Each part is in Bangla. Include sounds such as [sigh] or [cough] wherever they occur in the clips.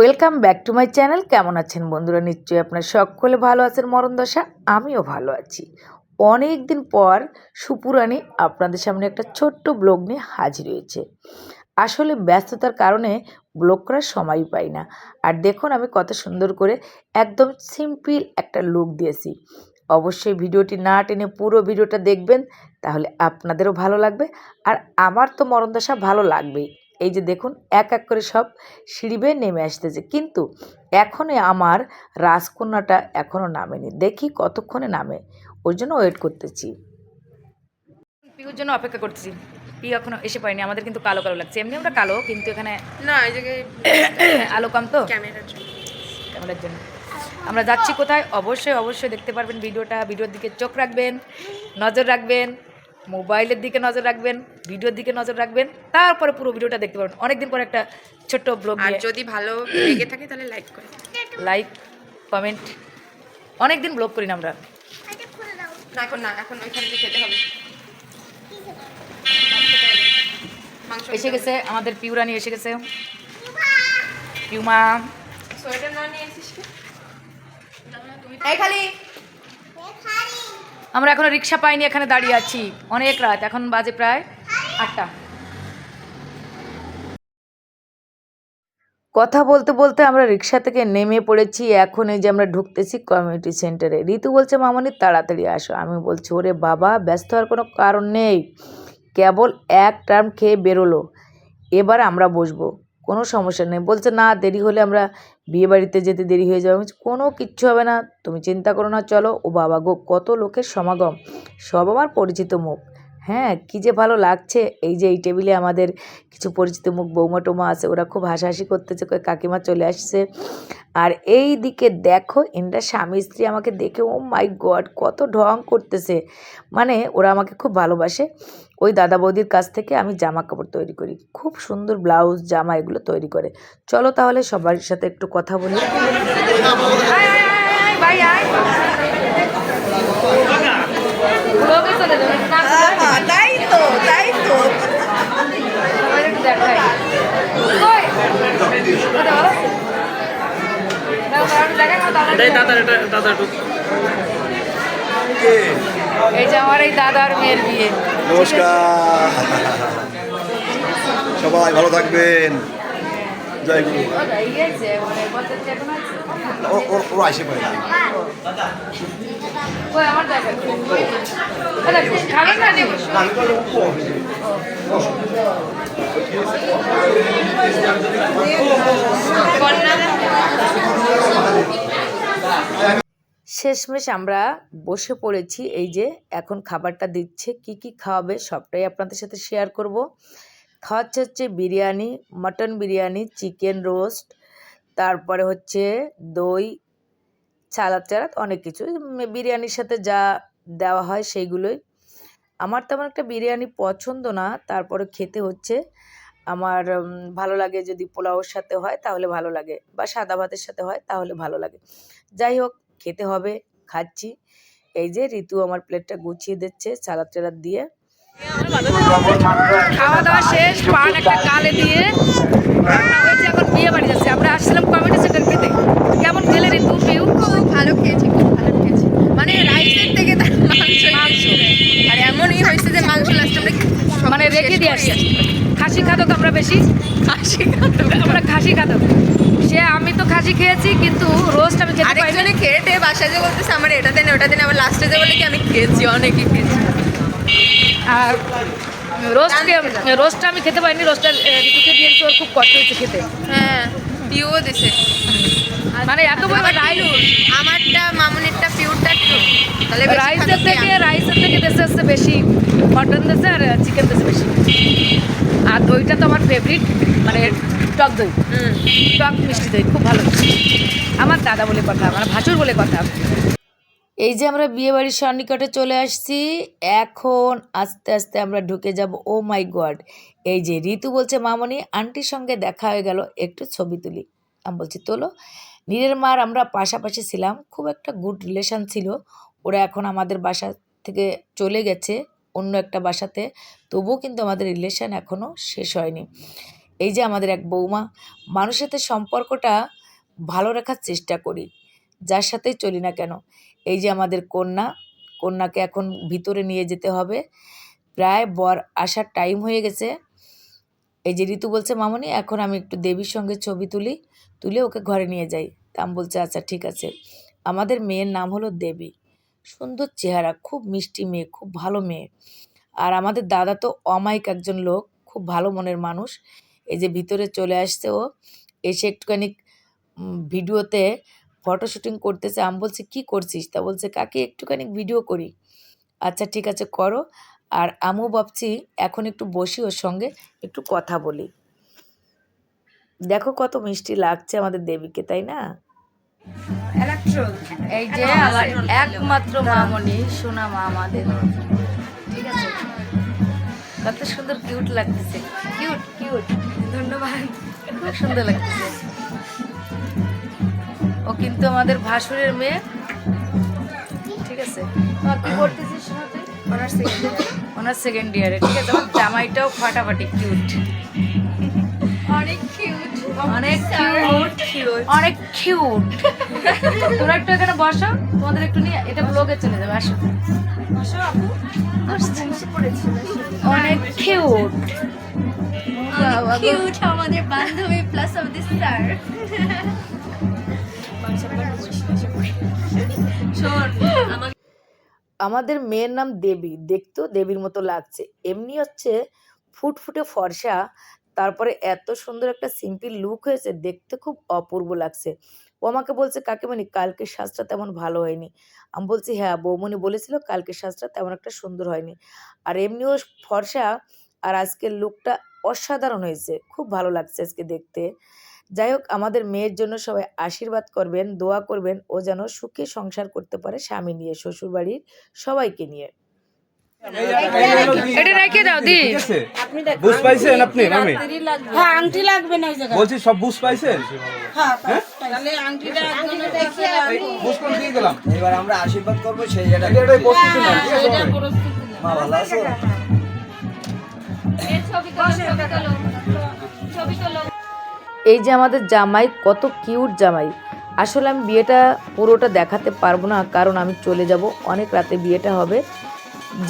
Welcome back to my channel. কেমন আছেন বন্ধুরা? নিশ্চয়ই আপনার সকলে ভালো আছেন, মরণ দশা, আমিও ভালো আছি। অনেক দিন পর সুপুরানি আপনাদের সামনে একটা ছোট্ট ব্লগ নিয়ে হাজির হয়েছে। আসলে ব্যস্ততার কারণে ব্লগ করার সময় পাই না। আর দেখুন, আমি কত সুন্দর করে একদম সিম্পল একটা লুক দিয়েছি। অবশ্যই ভিডিওটি না টেনে পুরো ভিডিওটা দেখবেন, তাহলে আপনাদেরও ভালো লাগবে। আর আমার তো মরণ দশা ভালো লাগবেই। এই যে দেখুন এক এক করে সব সিঁড়ি বেয়ে নেমে আসতেছে। কিন্তু এখনই আমার রাজকন্যাটা এখনও নামেনি। দেখি কতক্ষণে নামে। ওর জন্য ওয়েট করতেছি। পিউর জন্য অপেক্ষা করতেছি। পি এখনও এসে পায়নি আমাদের কিন্তু কালো কালো লাগছে। এমনি আমরা কালো কিন্তু এখানে না এই জায়গায় [coughs] আলো কম তো। ক্যামেরার জন্য। ক্যামেরার জন্য। আমরা যাচ্ছি কোথায়? অবশ্যই অবশ্যই দেখতে পারবেন ভিডিওটা। ভিডিওর দিকে চোখ রাখবেন নজর রাখবেন। মোবাইলের দিকে নজর রাখবেন ভিডিওর দিকে নজর রাখবেন তারপরে পুরো ভিডিওটা দেখতে পারবেন। অনেকদিন পর একটা ছোট্ট ব্লগ আর যদি ভালো লেগে থাকে তাহলে লাইক করে লাইক কমেন্ট অনেক দিন ব্লগ করি না আমরা। না এখন না এখন ওইখান থেকে খেতে হবে। এসে গেছে আমাদের পিউরানি এসে গেছে। পিউমা। সোয়েটার না নিয়ে এসেছিস কি? এই খালি। আমরা এখনও রিক্সা পাইনি, এখানে দাঁড়িয়ে আছি। অনেক রাত, এখন বাজে প্রায় আটটা। কথা বলতে বলতে আমরা রিক্সা থেকে নেমে পড়েছি এখন এই যে আমরা ঢুকতেছি কমিউনিটি সেন্টারে ঋতু বলছে, মামনি, তাড়াতাড়ি আসো। আমি বলছি, ওরে বাবা, ব্যস্ত হওয়ার কোনো কারণ নেই। কেবল এক টার্ম খেয়ে বেরোলো। এবার আমরা বসবো। কোনো সমস্যা নেই। বলছে, না, দেরি হলে আমরা বিয়েবাড়িতে যেতে দেরি হয়ে যাবে। কোনো কিচ্ছু হবে না। তুমি চিন্তা করো না, চলো। ও বাবা গো, কত লোকের সমাগম। সব আমার পরিচিত মুখ। হ্যাঁ কী যে ভালো লাগছে। এই যে এই টেবিলে আমাদের কিছু পরিচিত মুখ বৌমা টোমা আছে ওরা খুব হাসাহাসি করতেছে কাকিমা চলে আসছে। আর এই দিকে দেখো এনটা স্বামী স্ত্রী আমাকে দেখে ও মাই গড কত ঢং করতেছে। মানে ওরা আমাকে খুব ভালোবাসে। ওই দাদা বৌদির কাছ থেকে আমি জামা কাপড় তৈরি করি। খুব সুন্দর ব্লাউজ জামা এগুলো তৈরি করে। চলো তাহলে সবার সাথে একটু কথা বলি। তো তাই তো এই যে আমার এই দাদার মেয়ের বিয়ে। নমস্কার। সবাই ভালো থাকবেন। শেষমেশ আমরা বসে পড়েছি এই যে এখন খাবারটা দিচ্ছে, কি কি খাওয়াবে সবটাই আপনাদের সাথে শেয়ার করব। খাওয়াচ্ছে হচ্ছে biryani, mutton biryani, chicken roast, তারপরে হচ্ছে দই, সালাদ টালাদ, অনেক কিছু। বিরিয়ানির সাথে যা দেওয়া হয় সেইগুলোই। আমার তেমন একটা বিরিয়ানি পছন্দ না, তারপরে খেতে হচ্ছে। আমার ভালো লাগে যদি পোলাওর সাথে হয় তাহলে ভালো লাগে বা সাদা ভাতের সাথে হয় তাহলে ভালো লাগে। যাই হোক, খেতে হবে, খাচ্ছি। এই যে ঋতু আমার প্লেটটা গুছিয়ে দিচ্ছে সালাদ টালাদ দিয়ে। খাওয়া দাওয়া শেষ পান একটা গালে দিয়ে। রওনা হয়েছে এখন বিয়ে বাড়ি যাচ্ছে। আমরা আসছিলাম কমিটি সেন্টার খেতে কেমন খেলে ঋতু পিউ খুব ভালো খেয়েছি খুব ভালো খেয়েছি। মানে রাইসের থেকে মাংস মাংস। আর এমনই হয়েছে যে মাংস লাস্ট আমরা মানে রেখে দিয়ে আসছি। খাসি খাদক আমরা বেশি। খাসি খাতো আমরা খাসি খাদক। সে আমি তো খাসি খেয়েছি কিন্তু রোস্ট আমি খেতে পাইনি। আরেকজনে খেটে বাসায় যে বলতেছে আমার এটা দেন ওটা দেন আবার লাস্টে যে বলে কি আমি খেয়েছি অনেকই খেয়েছি। আর রোস্টকে রোস্টটা আমি খেতে পাইনি রোস্টটা ঋতুকে দিয়েছি ওর খুব কষ্ট হয়েছে খেতে। হ্যাঁ পিও দিছে। মানে এত বড় পিওর। আমারটা মামুনিরটা পিওরটা তাহলে রাইসের থেকে রাইসের থেকে দেশে আসছে বেশি মটন দেশে আর চিকেন দেশে বেশি। আর দইটা তো আমার ফেভারিট মানে টক দই। হুম। টক মিষ্টি দই খুব ভালো। আমার দাদা বলে কথা আমার ভাসুর বলে কথা। এই যে আমরা বিয়ে বাড়ির সন্নিকটে চলে আসছি, এখন আস্তে আস্তে আমরা ঢুকে যাব, ও মাই গড, এই যে ঋতু বলছে মামনি, আন্টির সঙ্গে দেখা হয়ে গেল, একটু ছবি তুলি। আমি বলছি, তোলো। নীরের মার আমরা পাশাপাশি ছিলাম, খুব একটা গুড রিলেশান ছিল, ওরা এখন আমাদের বাসা থেকে চলে গেছে, অন্য একটা বাসাতে, তবুও কিন্তু আমাদের রিলেশন এখনও শেষ হয়নি। এই যে আমাদের এক বৌমা, মানুষের সাথে সম্পর্কটা ভালো রাখার চেষ্টা করি, যার সাথেই চলি না কেন। এই যে আমাদের কন্যা, কন্যাকে এখন ভিতরে নিয়ে যেতে হবে। প্রায় বর আসার টাইম হয়ে গেছে। এই যে ঋতু বলছে, মামনি, এখন আমি একটু দেবীর সঙ্গে ছবি তুলি, তুলে ওকে ঘরে নিয়ে যাই। তাম বলছে আচ্ছা ঠিক আছে। আমাদের মেয়ের নাম হলো দেবী। সুন্দর চেহারা, খুব মিষ্টি মেয়ে, খুব ভালো মেয়ে। আর আমাদের দাদা তো অমায়িক একজন লোক, খুব ভালো মনের মানুষ। এই যে ভিতরে চলে আসছে ও, এসে একটুখানি ভিডিওতে ফটো শুটিং করতেছে আমি বলছি কি করছিস? তা বলছে কাকি একটুখানি ভিডিও করি। আচ্ছা ঠিক আছে করো। আর আমিও ভাবছি এখন একটু বসি ওর সঙ্গে একটু কথা বলি। দেখো কত মিষ্টি লাগছে আমাদের দেবীকে তাই না? এই যে আমার একমাত্র মামনি সোনা মা আমাদের। ঠিক আছে? কত সুন্দর কিউট লাগতেছে। কিউট কিউট ধন্যবাদ। খুব সুন্দর লাগতেছে। কিন্তু আমাদের ভাসুরের মেয়ে। ঠিক আছে? তোমার কি করতেছিস অনার্স সেকেন্ড অনার্স সেকেন্ড ইয়ারে ঠিক আছে? আমার জামাইটাও ফাটাফাটি কিউট অনেক কিউট অনেক কিউট অনেক কিউট তোমরা একটু এখানে বসো। তোমাদের একটু নিয়ে এটা ব্লগে চলে যাবে। আসো। অনেক কিউট কিউট আমাদের বান্ধবী প্লাস আমাদের আমাকে আমাদের মেয়ের নাম দেবী। দেখতেও দেবীর মতো লাগছে। এমনি হচ্ছে ফুটফুটে ফর্সা, তারপরে এত সুন্দর একটা সিম্পল লুক হয়েছে, দেখতে খুব অপূর্ব লাগছে। ও আমাকে বলছে, কাকিমণি, কালকের সাজটা তেমন ভালো হয়নি। আমি বলছি হ্যাঁ বৌমণি বলেছিল কালকের সাজটা তেমন একটা সুন্দর হয়নি। আর এমনিও ফর্সা, আর আজকের লুকটা অসাধারণ হয়েছে। খুব ভালো লাগছে আজকে দেখতে। যাই হোক আমাদের মেয়ের জন্য সবাই আশীর্বাদ করবেন দোয়া করবেন ও যেন সুখে সংসার করতে পারে স্বামী নিয়ে শ্বশুরবাড়ির সবাইকে নিয়ে। এটা রেখে দাও দি। বুঝ পাইছেন আপনি মামি? হ্যাঁ আংটি লাগবে না ওই জায়গায়। বলছি সব বুঝ পাইছেন? হ্যাঁ তাহলে আংটিটা একদম দেখে বুঝ করে দিয়ে গেলাম। এবার আমরা আশীর্বাদ করব সেই এটা এটা এটাই প্রস্তুতি ঠিক আছে? এটা মামি? পরিস্থিতি না। মা ভালো আছো? এই যে আমাদের জামাই, কত কিউট জামাই। আসলে আমি বিয়েটা পুরোটা দেখাতে পারব না, কারণ আমি চলে যাব, অনেক রাতে বিয়েটা হবে।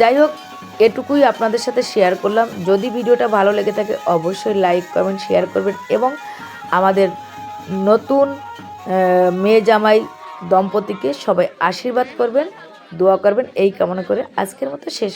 যাই হোক, এটুকুই আপনাদের সাথে শেয়ার করলাম। যদি ভিডিওটা ভালো লেগে থাকে, অবশ্যই লাইক কমেন্ট শেয়ার করবেন এবং আমাদের নতুন মেয়ে জামাই দম্পতিকে সবাই আশীর্বাদ করবেন, দোয়া করবেন। এই কামনা করে আজকের মতো শেষ